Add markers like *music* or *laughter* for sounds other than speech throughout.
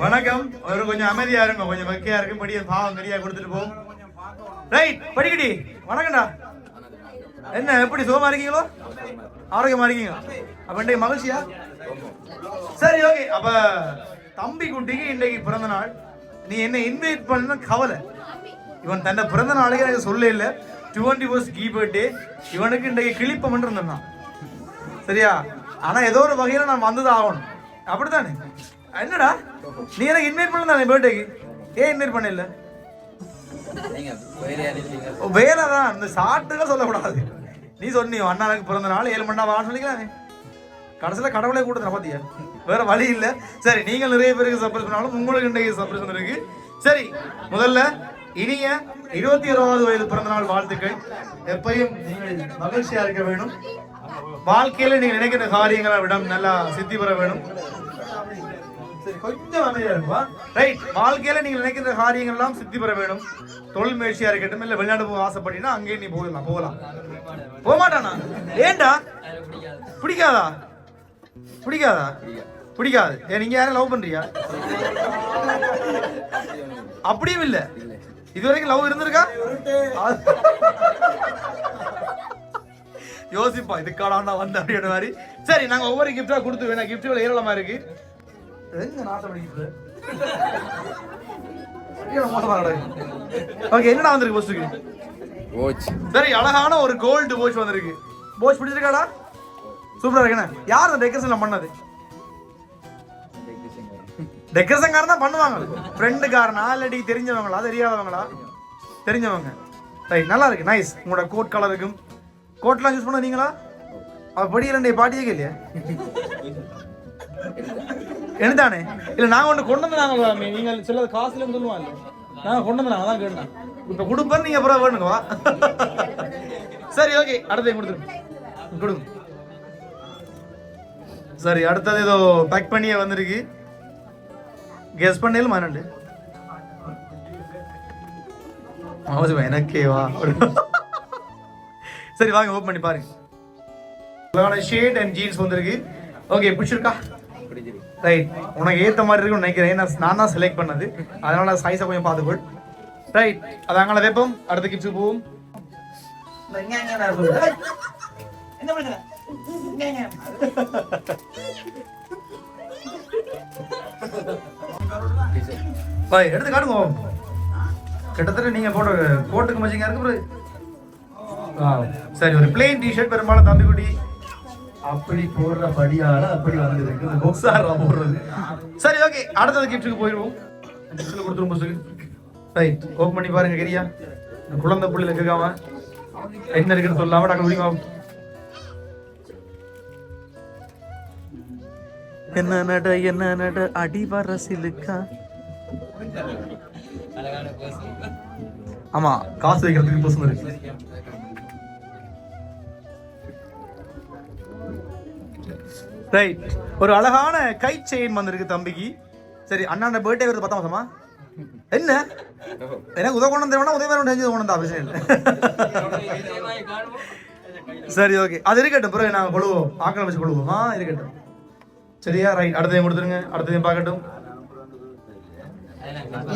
வணக்கம். ஒரு கொஞ்சம் அமைதியா இருங்க. கொஞ்சம் வெக்கையா இருக்கு. படிய பாவம் கடியா கொடுத்துட்டு போ. ரைட் படிக்கடி. வணக்கம்டா. என்ன எப்படி சுகமா இருக்கீங்களோ? ஆரோக்கியமா இருக்கீங்க அப்ப இன்றைக்கு மகிழ்ச்சியா? சரி ஓகே அப்ப தம்பி குட்டிக்கு இன்றைக்கு பிறந்த நாள். நீ என்ன இன்வைட் பண்ண கவலை. இவன் தன்னை பிறந்த நாளைக்கு எனக்கு சொல்ல இல்ல. டுவெண்ட்டி ஃபர்ஸ்ட் கீ பர்த்டே இவனுக்கு இன்றைக்கு கிளிப்பம் இருந்தான். சரியா? ஆனா ஏதோ ஒரு வகையில நான் வந்தது ஆகணும். அப்படித்தானே? என்னடா? நீ எனக்கு இன்வைட் பண்ண தானே பர்த்டேக்கு ஏன் இன்வைட் பண்ண இல்ல நீங்க வேலையா இருக்கீங்க வேலை தான். இந்த சாட்டுగా சொல்லக்கூடாது. நீ சொன்னியோ அண்ணானுக்கு பிறந்த நாள் ஏழு மணி நேரம் வான்னு சொல்லிக்கலாமே. கடைசியில் கடவுளே கூட்டத்தில் பார்த்தியா வேற வழி இல்லை. சரி நீங்கள் நிறைய பேருக்கு சர்ப்ரைஸ் பண்ணாலும் உங்களுக்கு இன்றைக்கு சர்ப்ரைஸ் இருக்கு சரி முதல்ல இனிய இருபத்தி ஓராவது வயது பிறந்த நாள் வாழ்த்துக்கள். எப்பயும் நீங்கள் மகிழ்ச்சியா இருக்க வேணும். வாழ்க்கையில நீங்க நினைக்கிற காரியங்களை விட நல்லா சித்தி பெற வேணும். சரி கொஞ்சம் அமைதியா இருப்பா ரைட் வாழ்க்கையில நீங்க நினைக்கிற காரியங்கள் எல்லாம் சித்தி பெற வேணும் தொழில் முயற்சியா இருக்கட்டும் இல்ல வெளிநாடு போக ஆசைப்பட்டீங்கன்னா அங்கேயே நீ போகலாம் போகலாம். போக மாட்டானா ஏன்டா பிடிக்காதா? பிடிக்காதா? பிடிக்காது. ஏன் நீங்க யாரும் லவ் பண்றியா? அப்படியும் இல்ல. இது வரைக்கும் லவ் இருந்திருக்கா? யோசிப்பா இதுக்காடாண்டா வந்த அப்படின்ற மாதிரி. சரி நாங்க ஒவ்வொரு கிஃப்டா கொடுத்து வேணா கிஃப்ட்கள் ஏராளமா இருக்கு. எங்க அடிக்குது ஓகே என்னடா வந்திருக்கு போஸ்டுக்கு வாட்ச் சரி அழகான ஒரு கோல்டு வாட்ச் வந்திருக்கு. வாட்ச் பிடிச்சிருக்காடா? சூப்பரா இருக்குண்ணே யார் அந்த டெக்கரேஷன் பண்ணது? டெக்கரேஷன் காரன் தான் பண்ணுவாங்க. ஃப்ரெண்டு காரனா இல்லாட்டி தெரிஞ்சவங்களா தெரியாதவங்களா? தெரிஞ்சவங்க. ரைட் நல்லா இருக்கு நைஸ் உங்களோட கோட் கலருக்கும் கோட்லாம் யூஸ் பண்ண நீங்களா? அவ படியில் ரெண்டு பாட்டியே இல்லையா என்னதானே? இல்ல நாங்க ஒண்ணு கொண்டு வந்தாங்க நீங்க சில காசுல சொல்லுவாங்க நாங்க கொண்டு வந்தாங்க அதான் கேட்டேன். இப்ப கொடுப்பேன் நீங்க அப்புறம் வேணுங்க வா. சரி ஓகே. அடுத்தது கொடுத்துருங்க கொடுங்க. சரி அடுத்தது ஏதோ பேக் பண்ணியே வந்திருக்கு. கெஸ் பண்ணேலும் மறந்து அவசியம் எனக்கே சரி வாங்க ஓப்பன் பண்ணி பாருங்க. ஷேட் அண்ட் ஜீன்ஸ் வந்திருக்கு. ஓகே பிடிச்சிருக்கா பிடிச்சிருக்கு? ரைட் உனக்கு ஏத்த மாதிரி இருக்கும்னு நினைக்கிறேன். நான் நான் தான் செலக்ட் பண்ணது. அதனால சைஸை கொஞ்சம் பார்த்துக்கொள் ரைட் அது அங்கே வைப்போம். அடுத்த கிப்ஸ் போவோம். என்ன எடுத்து காட்டுங்க. கிட்டத்தட்ட நீங்க போட்ட கோட்டுக்கு மச்சிங்க இருக்கு சரி ஒரு பிளெயின் டிஷர்ட் பெரும்பாலும் தம்பி குட்டி அப்படி போடுற படியால அப்படி வந்திருக்கு இந்த போடுறது. சரி ஓகே அடுத்தது கிஃப்ட்டுக்கு போயிடுவோம். கிஃப்ட்ல கொடுத்துரும் புஸ்துக்கு ரைட் ஓப்பன் பண்ணி பாருங்க கரியா. இந்த குழந்தை புள்ளில கேட்காம என்ன இருக்குன்னு சொல்லாம டாக்டர் முடியுமா என்ன நட என்ன நட அடிவர சிலுக்கா. ஆமா காசு வைக்கிறதுக்கு பர்சன் இருக்கு. ரைட் ஒரு அழகான கை செயின் வந்திருக்கு தம்பிக்கு. சரி அண்ணாண்ட பர்த்டே வருது பத்தாம் மாசமா? என்ன? எனக்கு உதவ கொண்டு வந்தா உதவி வேணும் செஞ்சு கொண்டு வந்தா அவசியம் இல்லை சரி ஓகே அது இருக்கட்டும் பிறகு நாங்கள் கொழுவோம் ஆக்களை வச்சு கொழுவோம் ஆ இருக்கட்டும். சரியா? ரைட் அடுத்ததையும் கொடுத்துருங்க. அடுத்ததையும் பார்க்கட்டும்.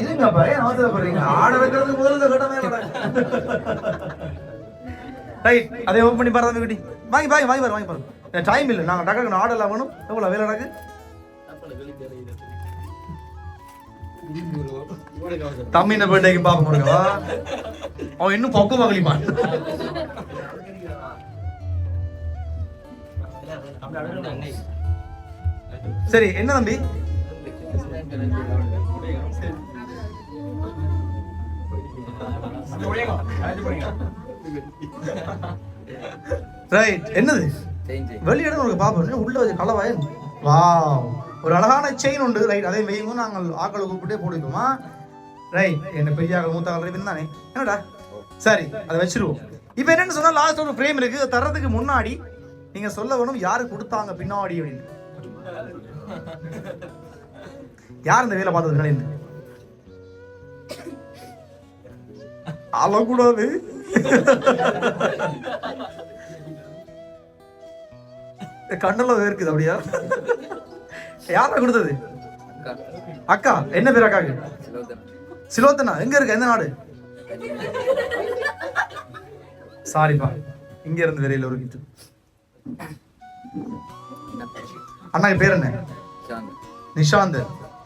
இருங்க பையன் அவசரப்படுறீங்க? ஆட வைக்கிறதுக்கு முதல்ல கட்டமே ரைட் அதை ஓப்பன் பண்ணி பாரு குட்டி வாங்கி வாங்கி வாங்கி பாரு வாங்கி பாரு. டைம் இல்லை. நாங்கள் டக்கு ஆர்டர் எல்லாம் வேணும் எவ்வளோ வேலை நடக்கு தம்பி இந்த பர்த்டேக்கு பாப்ப முடியும் அவன் இன்னும் பொக்க மகளிப்பான் சரி என்ன தம்பி? ரைட் என்னது? வெளியிடம் உங்களுக்கு பாப்போம். உள்ள வச்சு கலவாயன் வா ஒரு அழகான செயின் உண்டு. ரைட் அதே மெய்யும் நாங்கள் ஆக்களை கூப்பிட்டே போடுவோமா ரைட் என்ன பெரிய ஆக்கள் மூத்த ஆக்கள் தானே. என்னடா? சரி அதை வச்சிருவோம். இப்போ என்னன்னு சொன்னால் லாஸ்ட் ஒரு ஃப்ரேம் இருக்கு. தர்றதுக்கு முன்னாடி நீங்க சொல்ல வேணும் யாரு கொடுத்தாங்க பின்னாடி அப்படின்னு. யார் இந்த வேலை பார்த்தது நினைந்து அழக்கூடாது. கண்ணெல்லாம் வேர்க்குது அப்படியா? யாரா கொடுத்தது? அக்கா என்ன பேர் அக்காக்கு? சிலோத்தனா எங்க இருக்கு? எந்த நாடு? சாரிப்பா இங்க இருந்து வெளியில ஒரு கிட்டு என் பேர் என்ன? நிஷாந்த்.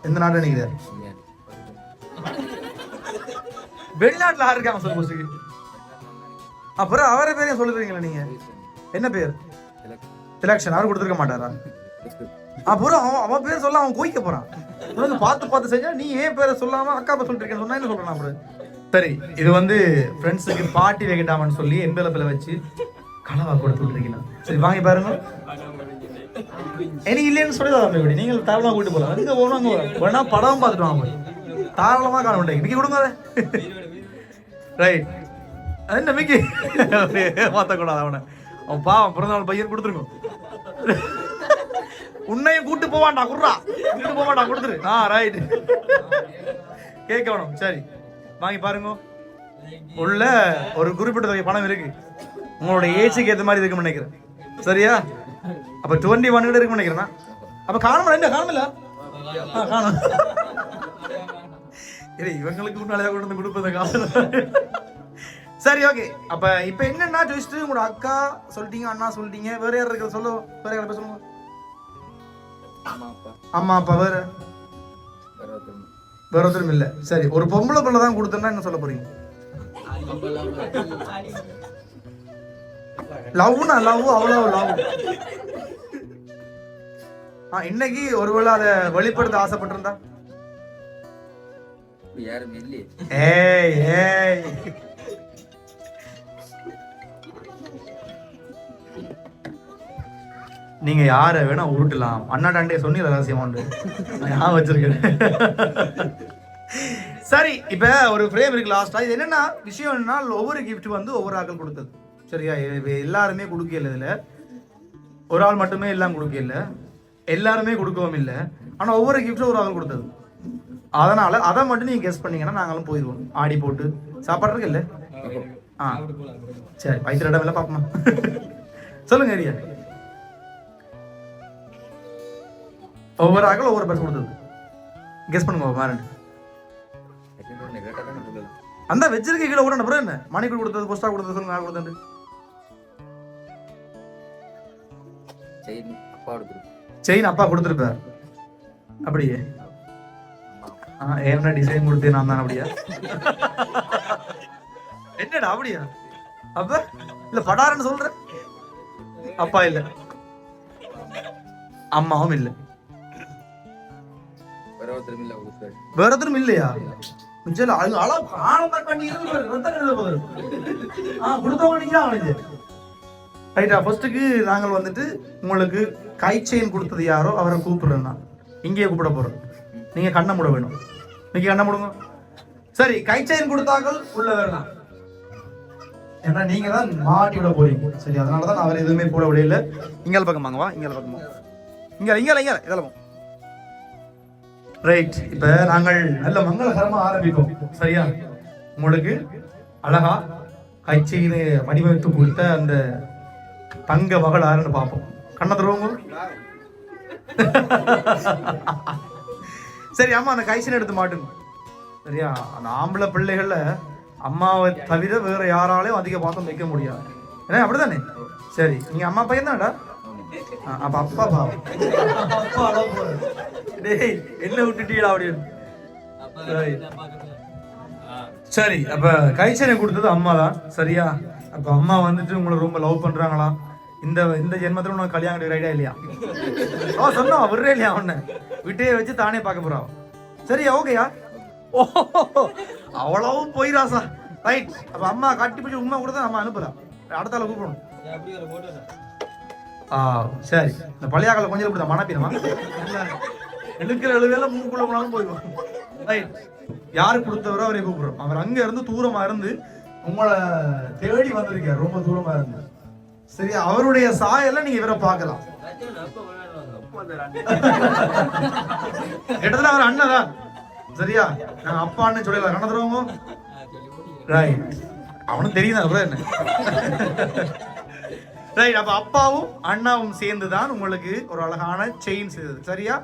எந்த நாடு நினைக்கிறார் வெளிநாட்டுல இருக்காங்க சொல்ல அப்புறம் அவரை பேரையும் சொல்லுறீங்களா நீங்க? என்ன பேர்? திலக்ஷன் அவர் கொடுத்துருக்க மாட்டாரா? அப்புறம் அவன் அவன் பேர் சொல்ல அவன் கோயிக்க போறான். உனக்கு பார்த்து பார்த்து செஞ்சா நீ ஏன் பேரை சொல்லாம அக்கா பேர் சொல்லிட்டு இருக்கேன் சொன்னா என்ன சொல்றான் அப்புறம் சரி இது வந்து ஃப்ரெண்ட்ஸுக்கு பார்ட்டி வைக்கட்டாமன்னு சொல்லி என்வெலப்பில் வச்சு கனவா கொடுத்து விட்டுருக்கீங்க சரி வாங்கி பாருங்க. எனக்கு இல்லைன்னு சொல்லி தான் இப்படி நீங்கள் தாராளமாக கூட்டு போகலாம் எங்க போகணும் அங்கே வேணா படம் பார்த்துட்டு வாங்க போய். தாராளமாக காண மாட்டேன் இன்னைக்கு கொடுங்க ரைட் அது நம்பிக்கை மாற்றக்கூடாது அவனை. அவன் பாவம் பிறந்தநாள் பையன் கொடுத்துருக்கோம் உன்னையும் கூட்டு போவான்டா குர்ரா. கூட்டு போவான்டா கொடுத்துரு. ஆ ரைட் கேட்க வேணும். சரி. வாங்கி பாருங்க. உள்ள ஒரு குறிப்பிட்ட தொகை பணம் இருக்கு. உங்களோட ஏஜுக்கு ஏற்ற மாதிரி இருக்குன்னு நினைக்கிறேன். சரியா? அப்ப டுவெண்ட்டி ஒன் கிட்ட இருக்குன்னு நினைக்கிறேன்? அப்ப காணும் என்ன காணுமில்ல ஆ காணும். இவங்களுக்கு முன்னாலே கொண்டு வந்து கொடுப்பது காசு சரி ஓகே அப்ப இப்ப என்னன்னா ட்விஸ்ட் உங்களோட அக்கா சொல்லிட்டீங்க அண்ணா சொல்லிட்டீங்க. வேற யார் இருக்கிற சொல்ல. வேற யாரை சொல்லுங்க. அம்மா அப்பா. வேற? வேற ஒருத்தர் வேற ஒருத்தரும் இல்ல. சரி ஒரு பொம்பளை பிள்ளை தான் கொடுத்தோம்னா என்ன சொல்ல போறீங்க? லவ்னா லவ் அவ்வளவு லவ் ஆ இன்னைக்கு ஒருவேளை அதை வெளிப்படுத்த ஆசைப்பட்டிருந்தா? யாரும் ஏய் ஏய். நீங்க யார வேணா உருட்டலாம். அண்ணா டாண்டே சொன்னீங்க ரகசியம் நான் ஞாபகம் வச்சிருக்கேன்? சரி இப்ப ஒரு ஃப்ரேம் இருக்கு லாஸ்டா இது என்னன்னா விஷயம் என்னன்னா ஒவ்வொரு gift வந்து ஒவ்வொரு ஆட்கள் கொடுத்தது. சரியா? எல்லாருமே கொடுக்கல இதுல. ஒரு ஆள் மட்டுமே எல்லாம் கொடுக்கல எல்லாருமே கொடுக்கவும் இல்லை. ஆனா ஒவ்வொரு கிஃப்ட்டும் ஒரு ஆள் கொடுத்தது. அதனால அதை மட்டும் நீங்க கெஸ் பண்ணீங்கன்னா நாங்களும் போயிடுவோம். ஆடி போட்டு. சாப்பாடு இருக்குல்ல ஆ. சரி வயிற்று இடம் இல்லை பாப்போமா. சொல்லுங்க ஏரியா. ஒவ்வொரு ஆக்கள் ஒவ்வொரு பர்ஸ் கொடுத்தது. கெஸ் பண்ணுங்க சொல்லலாம் அந்த வச்சிருக்க கீழே கூட அப்புறம் என்ன? மணிக்கு கொடுத்தது போஸ்டா கொடுத்தது சொல்லுங்க நான் கொடுத்தது? செயின் அப்பா கொடுத்துருக்கு செயின் அப்பா கொடுத்துருப்பார். அப்படியே? ஆ, என்ன டிசைன் கொடுத்தே நான் தான் அப்படியா? என்னடா அப்படியா? அப்ப இல்ல படாரன்னு சொல்ற அப்பா இல்ல. அம்மாவும் இல்ல. வேற எதுவும் இல்லையா? மிச்சம் அது அள ஆனந்த கண்ணீர் ரத்த ஆ கொடுத்தவங்க அவனுக்கு. ரைட்டா ஃபர்ஸ்ட்டுக்கு நாங்கள் வந்துட்டு உங்களுக்கு கை செயின் கொடுத்தது யாரோ அவரை கூப்பிடுறேன்னா இங்கேயே கூப்பிட போகிறோம் நீங்கள் கண்ணை மூட வேணும். இன்னைக்கு கண்ணை மூடுங்க. சரி கை செயின் கொடுத்தாக்கள் உள்ள வரலாம் ஏன்னா நீங்க தான் மாட்டி விட போறீங்க. சரி அதனால தான் அவர் எதுவுமே போட விடையில. இங்கால பக்கம் வாங்க வா இங்கால பக்கம். இங்கே இங்கே இங்கே இதெல்லாம் ரைட் இப்ப நாங்கள் நல்ல மங்களகரமா ஆரம்பிப்போம். சரியா? உங்களுக்கு அழகா கைச்செயின் வடிவமைத்து கொடுத்த அந்த தங்க மகள் யாருன்னு பார்ப்போம். கண்ண தருவங்க *laughs* சரி அம்மா அந்த கைச்செயின் எடுத்து மாட்டுங்க. சரியா? அந்த ஆம்பளை பிள்ளைகள்ல அம்மாவை தவிர வேற யாராலையும் அதிக பாசம் வைக்க முடியாது. ஏன்னா அப்படிதானே? சரி நீங்க அம்மா பையன் தான்டா அப்ப அப்பா பாவம். அப்பா அளவு போறாரு. டேய் என்ன விட்டுட்டீடா அப்படின்னு சரி. அப்ப கைச்சனை கொடுத்தது அம்மா தான். சரியா? அப்ப அம்மா வந்துட்டு உங்களை ரொம்ப லவ் பண்றாங்களாம். இந்த இந்த ஜென்மத்தில் உனக்கு கல்யாணம் ரைடா இல்லையா? ஓ சொன்னா விடுறே இல்லையா அவன விட்டே வச்சு தானே பார்க்க போறான் சரியா ஓகேயா ஓ அவ்வளவு போய் ரைட் அப்ப அம்மா கட்டி பிடிச்சி உண்மை கூட தான் அம்மா அனுப்புறா. அடுத்த ஆளை கூப்பிடணும். ஆ சரி. இந்த பழையாக்களை கொஞ்சம் இப்படி தான் மனப்பினமா? எழுக்கிற எழுவேல மூக்குள்ள போனாலும் போயிடும். ரைட் யாரு கொடுத்தவரோ அவரை கூப்பிடுறோம். அவர் அங்க இருந்து தூரமா இருந்து உங்களை தேடி வந்திருக்கார். ரொம்ப தூரமா இருந்து. சரி அவருடைய சாயெல்லாம் நீங்க இவரை பார்க்கலாம். கிட்டத்தட்ட அவர் அண்ணன் தான். சரியா? நாங்க அப்பான்னு சொல்லல கணதுறவங்க ரைட் அவனும் தெரியுதா அப்புறம் என்ன? ரைட் அப்ப அப்பாவும் அண்ணாவும் சேர்ந்து தான் உங்களுக்கு ஒரு அழகான செயின் செய்தது. சரியா?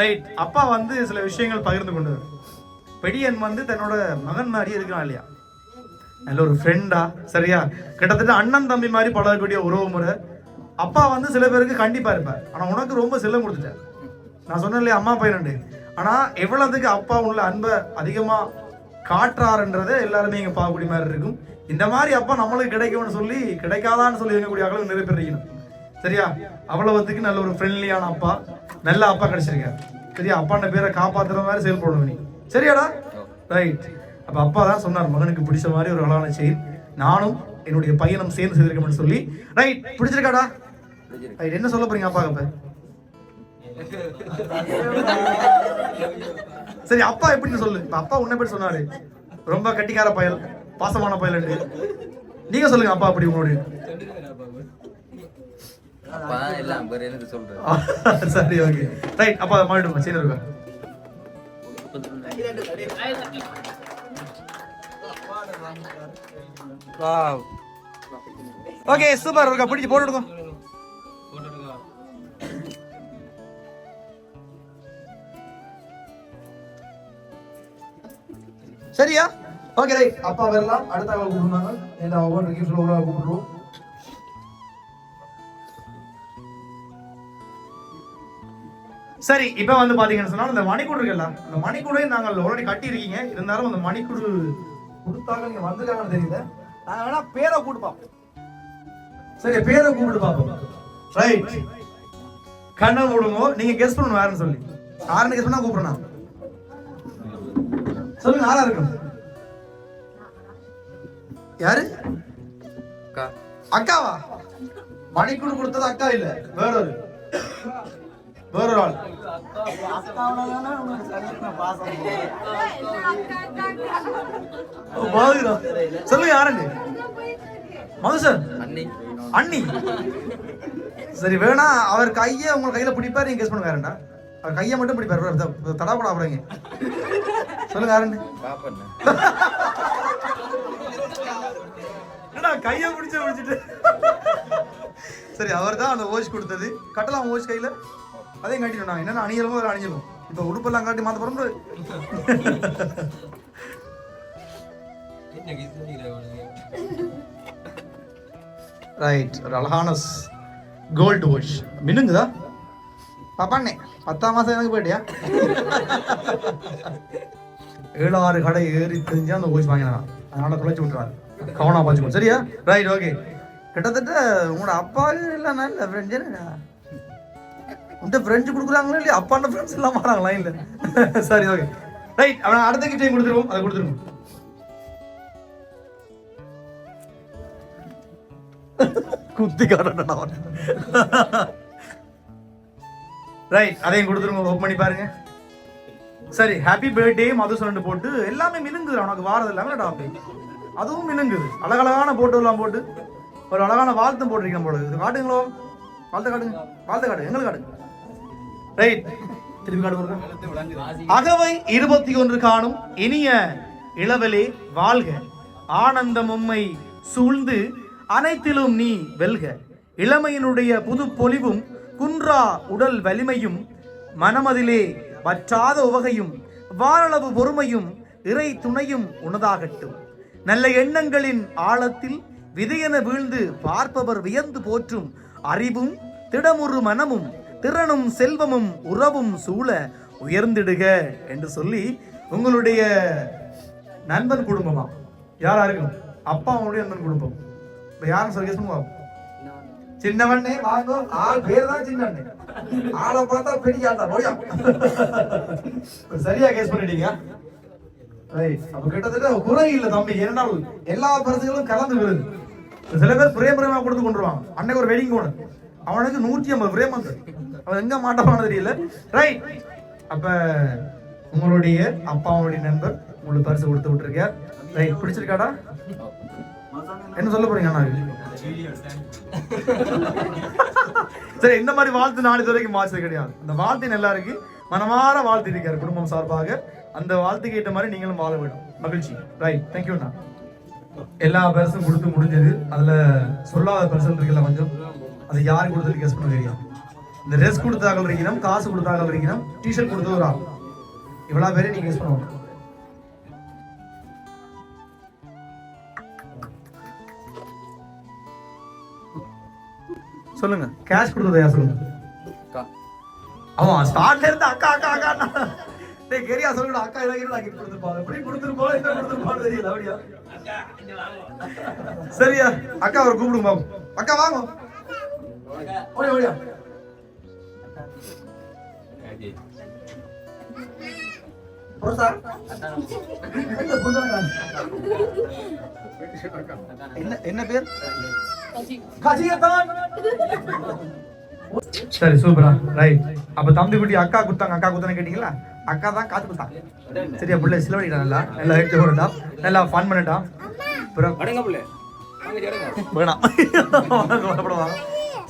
ரைட் அப்பா வந்து சில விஷயங்கள் பகிர்ந்து கொண்டு பெடியன் வந்து தன்னோட மகன் மாதிரி இருக்கிறான் இல்லையா? நல்ல ஒரு ஃப்ரெண்டா சரியா? கிட்டத்தட்ட அண்ணன் தம்பி மாதிரி பழகக்கூடிய உறவு முறை. அப்பா வந்து சில பேருக்கு கண்டிப்பா இருப்பார். ஆனா உனக்கு ரொம்ப செல்லம் கொடுத்துட்டார். நான் சொன்னேன் இல்லையா அம்மா பையனுண்டு. ஆனா எவ்வளவுக்கு அப்பா உள்ள அன்பை அதிகமா காட்டுறாருன்றதை எல்லாருமே இங்க பார்க்கக்கூடிய மாதிரி இருக்கும். இந்த மாதிரி அப்பா நம்மளுக்கு கிடைக்கும்னு சொல்லி கிடைக்காதான்னு சொல்லி இருக்கக்கூடிய அளவு நிறைய பேர் இருக்கணும். சரியா? அவ்வளவுத்துக்கு நல்ல ஒரு ஃப்ரெண்ட்லியான அப்பா. நல்ல அப்பா கிடைச்சிருக்காரு. சரியா? அப்பாண்ட பேரை காப்பாத்துற மாதிரி செயல்படணும் நீ. சரியாடா? ரைட் அப்ப அப்பா தான் சொன்னார் மகனுக்கு பிடிச்ச மாதிரி ஒரு அழகான செயல். நானும் என்னுடைய பையனும் சேர்ந்து செய்திருக்கோம்னு சொல்லி. ரைட் பிடிச்சிருக்காடா? ரைட் என்ன சொல்ல போறீங்க அப்பா அப்ப? சரி அப்பா எப்படின்னு சொல்லு. அப்பா உன்னை எப்படி சொன்னாரு. ரொம்ப கட்டிக்கார பயல். பாசமான பயல் நீங்க சொல்லுங்க அப்பா அப்படி உங்களுடைய சரி ஓகே ரைட் அப்பா மாறிடுமா சரி இருக்கா? ஓகே சூப்பர் இருக்கா? பிடிச்சி போட்டு சரியா? ஓகே ரைட் அப்பா வரலாம். அடுத்த ஆள் கூப்பிடுவாங்க. ஏன்னா ஒவ்வொரு கிஃப்ட் ஒவ்வொரு ஆள் கூப்பிடுவோம் சரி இப்போ வந்து பாத்தீங்கன்னு சொன்னா இந்த மணிக்கூடு இருக்குல்ல அந்த மணிக்கூடையும் நாங்கள் ஆல்ரெடி கட்டி இருக்கீங்க இருந்தாலும் அந்த மணிக்கூடு கொடுத்தாங்க. நீங்க வந்திருக்காங்கன்னு தெரியல. நாங்க வேணா பேரை கூப்பிட்டு பார்ப்போம். சரி பேரை கூப்பிட்டு பார்ப்போம். ரைட் கண்ணை விடுங்க நீங்க கெஸ் பண்ணணும் யாருன்னு சொல்லி. யாருன்னு கெஸ் பண்ணா கூப்பிடுறேன் சொல்லுங்க யாரா இருக்கும் யாரு? அக்கா. அக்காவா? மணிக்கூடு கொடுத்தது அக்கா இல்ல வேறொரு. வேறொரு ஆள். ஓ, பாதுகா. சொல்லுங்க யாருன்னு மதுசன். அண்ணி. அண்ணி. சரி வேணா அவர் கையை உங்க கையில பிடிப்பாரு நீங்க கெஸ் பண்ணுங்க யாருண்டா அவர் கையை மட்டும் பிடிப்பாரு தடாப்படா அப்படிங்க சொல்லுங்க யாருன்னு? பாப்பண்ண கையை பிடிச்சு பிடிச்சிட்டு சரி அவர் தான் அந்த ஓஷ் கொடுத்தது. கட்டலாம் ஓஷ் கையில. அதையும் கட்டிட்டோம் நான் என்னென்ன அணியலமோ அதில் அணிஞ்சிடும் இப்போ உடுப்பெல்லாம் காட்டி மாத்த போறோம் ரைட் ஒரு அழகான கோல்டு வாஷ் மின்னுங்குதா? பாப்பாண்ணே பத்தாம் மாசம் எனக்கு போயிட்டியா? ஏழு ஆறு கடை ஏறி தெரிஞ்சா அந்த வாஷ் வாங்கினான் அதனால தொலைச்சு விட்டுறாரு கவனா பாச்சுக்கோ சரியா? ரைட் ஓகே கிட்டத்தட்ட உங்களோட அப்பா இல்லை இல்ல ஃப்ரெண்ட்ஸ் என்னடா உன்ட்ட ஃப்ரெண்ட்ஸ் கொடுக்குறாங்களா இல்லையா? அப்பாண்ட ஃப்ரெண்ட்ஸ் எல்லாம் மாறாங்களா இல்லை. சரி ஓகே ரைட் அவன் அடுத்த கிட்டையும் கொடுத்துருவோம். அதை கொடுத்துருவோம் குத்தி காட்டா ரைட் அதையும் கொடுத்துருங்க. ஓப்பன் பண்ணி பாருங்க. சரி ஹாப்பி பர்த்டே மதுசூரன் போட்டு எல்லாமே மினுங்குது. உனக்கு வாரது இல்லாமல் டாபிக் அதுவும் மினுங்குது அழகழகான போட்டோலாம் போட்டு ஒரு அழகான வாழ்த்தும் போட்டிருக்கேன் போல இது காட்டுங்களோ? வாழ்த்து காட்டுங்க. வாழ்த்து காட்டுங்க எங்களுக்கு காட்டுங்க. ரைட் திருப்பி காட்டுங்க அகவை இருபத்தி ஒன்று காணும் இனிய இளவலே வாழ்க. ஆனந்தம் உம்மை சூழ்ந்து அனைத்திலும் நீ வெல்க. இளமையினுடைய புது பொலிவும் குன்றா உடல் வலிமையும் மனமதிலே வற்றாத உவகையும் வாரளவு பொறுமையும் இறை துணையும் உனதாகட்டும். நல்ல எண்ணங்களின் ஆழத்தில் விதையென வீழ்ந்து பார்ப்பவர் வியந்து போற்றும் அறிவும் திடமுறு மனமும் திறனும் செல்வமும் உறவும் சூழ உயர்ந்திடுக என்று சொல்லி உங்களுடைய நண்பன் குடும்பமா? யாரா இருக்கும் அப்பா அவனுடைய நண்பன் குடும்பம். இப்ப யாரும் சொல்லி சொல்லுவாங்க சின்னவண்ணே வாங்கோ ஆள் பேர் தான் சின்னண்ணே ஆளை பார்த்தா பெரிய ஆட்டா போயா *laughs* சரியா கேஸ் பண்ணிட்டீங்க. அப்ப கிட்டத்தட்ட குறை இல்ல தம்பி. ஏனென்றால் எல்லா பரிசுகளும் கலந்து விழுது. சில பேர் பிரேம் பிரேமா கொடுத்து கொண்டுருவாங்க. அன்னைக்கு ஒரு வெடிங் போன அவனுக்கு நூற்றி ஐம்பது பிரேம் வந்து அவன் எங்க மாட்டான்னு தெரியல. ரைட் அப்ப உங்களுடைய அப்பாவுடைய நண்பர் உங்களுக்கு பரிசு கொடுத்து விட்டுருக்கார். ரைட் பிடிச்சிருக்காடா? என்ன சொல்ல போறீங்க அண்ணா? சரி இந்த மாதிரி வாழ்த்து நாலு வரைக்கும் மாச்சது கிடையாது. அந்த வாழ்த்து நல்லா இருக்கு மனமாற வாழ்த்து இருக்காரு குடும்பம் சார்பாக. அந்த வாழ்த்துக்கு ஏற்ற மாதிரி நீங்களும் வாழ வேண்டும் மகிழ்ச்சி. ரைட் தேங்க்யூ அண்ணா. எல்லா பரிசும் கொடுத்து முடிஞ்சது. அதுல சொல்லாத பரிசு இருக்குல்ல கொஞ்சம் அது யாருக்கு கொடுத்தது கெஸ் பண்ண தெரியும்? இந்த ட்ரெஸ் கொடுத்தாக்கள் இருக்கணும் காசு கொடுத்தாக்கள் இருக்கணும் டிஷர்ட் கொடுத்தது ஒரு ஆள். இவ்வளவு பேரை நீங்க யூஸ் பண்ணுவோம் சொல்லுங்க. கேஷ் கொடுத்தது யார் சொல்லுங்க? அக்கா. அவன் ஸ்டார்ட்ல இருந்து அக்கா அக்கா அக்கா டேய் கெரியா சொல்லுடா அக்கா கிட்ட கிட்ட கொடுத்துருப்பாங்க. எப்படி கொடுத்துருப்போம் என்ன கொடுத்துருப்பான்னு தெரியல அப்படியா? சரியா அக்கா அவர் கூப்பிடுங்க பாப்போம் அக்கா வாங்க. ஓடியா ஓடியா. என்ன என்ன பேர்? கஜியத்தான். சரி சூப்பரா. ரைட். அப்ப தம்பி குட்டி அக்கா குத்தாங்க அக்கா குத்தானு கேட்டீங்களா? அக்கா தான் காத்து குத்தாங்க சரியா பிள்ளை சிலவடிட்டான் நல்லா? நல்லா ஹெட் போட்டான் நல்லா ஃபன் கவலைப்படுவாங்க.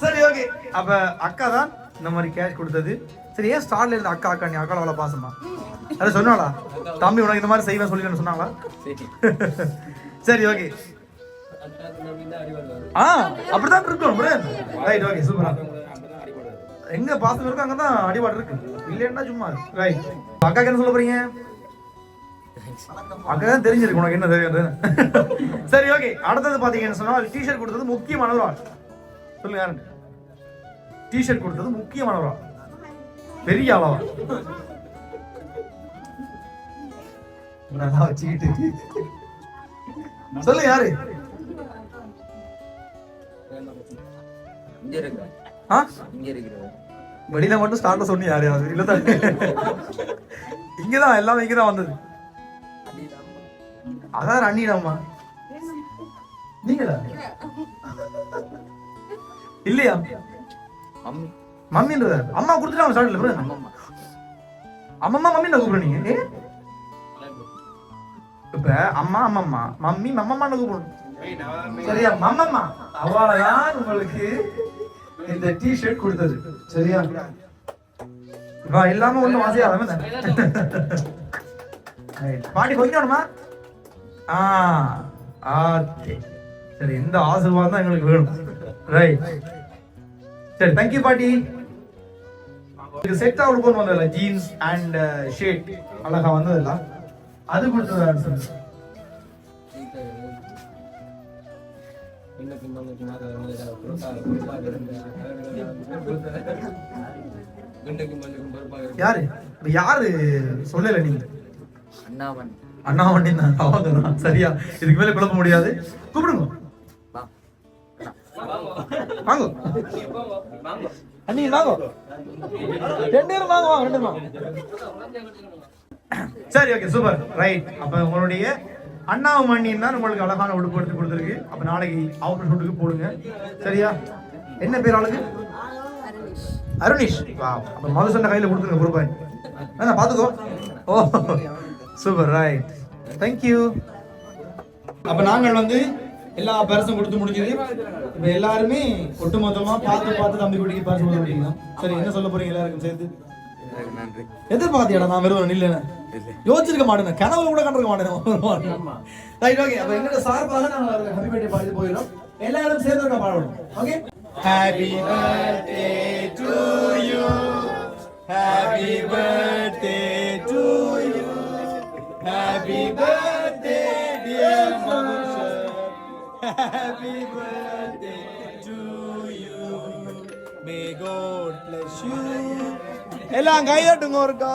சரி ஓகே அப்ப அக்கா தான் இந்த மாதிரி கேஷ் கொடுத்தது. சரி ஏன் ஸ்டார்ட்ல இருந்து அக்கா அக்கா நீ அக்கால அவ்வளவு பாசமா? அதை சொன்னாளா? தம்பி உனக்கு இந்த மாதிரி செய்வேன் சொல்லி சொன்னாங்களா சரி. சரி ஓகே ஆ அப்படிதான் இருக்கும் ரைட் ஓகே சூப்பரா. எங்க பாசம் இருக்கோ அங்கதான் அடிபாடு இருக்கு. இல்லைன்னா சும்மா ரைட் அக்கா என்ன சொல்ல போறீங்க? அக்கா தெரிஞ்சிருக்கு உனக்கு என்ன தெரியும் *laughs* சரி ஓகே அடுத்தது பாத்தீங்கன்னு சொன்னா டிஷர்ட் கொடுத்தது முக்கியமான ஒரு ஆள். சொல்லுங்க யாருன்னு? டிஷர்ட் கொடுத்தது முக்கியமான ஒரு ஆள். பெரிய ஆளவா நல்லா வச்சுக்கிட்டு. சொல்லு யாரு? ஆ? இங்க இருக்கிறது வெளியில மட்டும் ஸ்டார்ட் சொன்னி யாரு? அது இல்ல தான். இங்கதான் எல்லாமே இங்கதான் வந்தது. அதான் அண்ணிடாமா நீங்களா இல்லையா? மம்மி மம்மின்றது. அம்மா கொடுத்துட்டாங்க ஸ்டார்ட்ல பிறகு? அம்மம்மா. அம்மம்மா மம்மி நான் ஏ? இப்ப அம்மா அம்மம்மா மம்மி மம்மம்மா கூப்பிடணும். சரியா? மம்மம்மா. அவ்வளவுதான் உங்களுக்கு. இந்த டி ஷர்ட் கொடுத்தது. சரியா? வா இல்லாம ஒண்ணும் வாசியாத *laughs* பாட்டி கொஞ்சமா ஆ ஆத்தே. சரி இந்த ஆசீர்வாதம் தான் எங்களுக்கு வேணும். ரைட் சரி தேங்க்யூ பாட்டி. இது செட் அவுட் போன வந்ததில்ல ஜீன்ஸ் அண்ட் ஷேட் அழகா வந்ததில்ல அது கொடுத்ததா சொல்லு யாரு? இப்ப யாரு? சொல்லல நீங்க. அண்ணாவன் அண்ணா வண்டி தான் அவங்க தான் சரியா? இதுக்கு மேல குழப்ப முடியாது. கூப்பிடுங்க. வா. வாங்க. அண்ணி வாங்க. ரெண்டு பேரும் வாங்க வாங்க ரெண்டு பேரும் வாங்க. சரி ஓகே சூப்பர் ரைட் அப்ப உங்களுடைய அண்ணாவும் மண்ணியும் தான் உங்களுக்கு அழகான உடுப்பு எடுத்து கொடுத்துருக்கு. அப்ப நாளைக்கு அவுட்டர் ஷூட்டுக்கு போடுங்க. சரியா? என்ன பேர் ஆளுக்கு? அருணிஷ். வா அப்ப மதுசண்ட கையில கொடுத்துருங்க பொறுப்பாய் வேணா பாத்துக்கோ. ஓ சூப்பர் ரைட் தேங்க்யூ அப்ப நாங்கள் வந்து எல்லா பரிசும் கொடுத்து முடிஞ்சது இப்ப எல்லாருமே ஒட்டுமொத்தமா பார்த்து பார்த்து தம்பி குட்டிக்கு பரிசு கொடுத்து முடிக்கலாம் சரி என்ன சொல்ல போறீங்க எல்லாருக்கும் சேர்த்து? எனக்கு நன்றி எதிர்பார்த்தியாடா நான் வெறும் நில்லுன்னு யோசிச்சிருக்க மாட்டேன் கனவுல கூட கண்டிருக்க மாட்டேன் ரைட் ஓகே அப்ப என்னோட சார்பாக நான் ஹாப்பி பர்த்டே பாடி போயிடும் எல்லாரும் சேர்ந்து நான் பாடணும் okay happy birthday to you happy birthday to you happy birthday dear happy birthday to you may god bless you. எல்லாம் கையட்டுங்க ஒருக்கா.